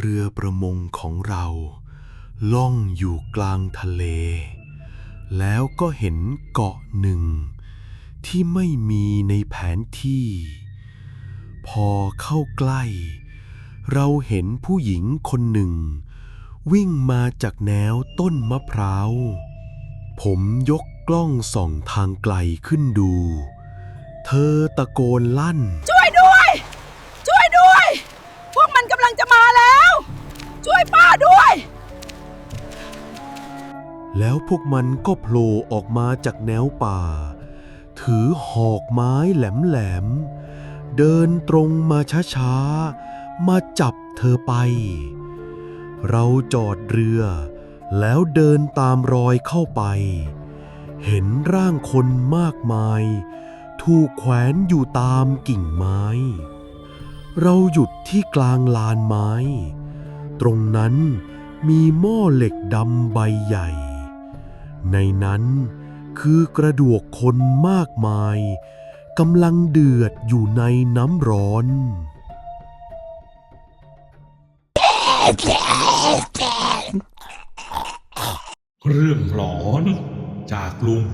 เรือประมงของเรา ล่องอยู่กลางทะเล แล้วก็เห็นเกาะหนึ่ง ที่ไม่มีในแผนที่ พอเข้าใกล้ เราเห็นผู้หญิงคนหนึ่ง วิ่งมาจากแนวต้นมะพร้าว ผมยกกล้องส่องทางไกลขึ้นดู เธอตะโกนลั่นช่วย แล้วพวกมันก็โผล่ออกมาจากแนวป่า ถือหอกไม้แหลมๆ เดินตรงมาช้าๆ มาจับเธอไป เราจอดเรือ แล้วเดินตามรอยเข้าไป เห็นร่างคนมากมาย ถูกแขวนอยู่ตามกิ่งไม้ เราหยุดที่กลางลานไม้ ตรงนั้นมีหม้อเหล็กดำใบใหญ่ ในนั้นคือกระดูกคนมากมายกำลังเดือดอยู่ในน้ำร้อน เรื่องหลอนจากลุง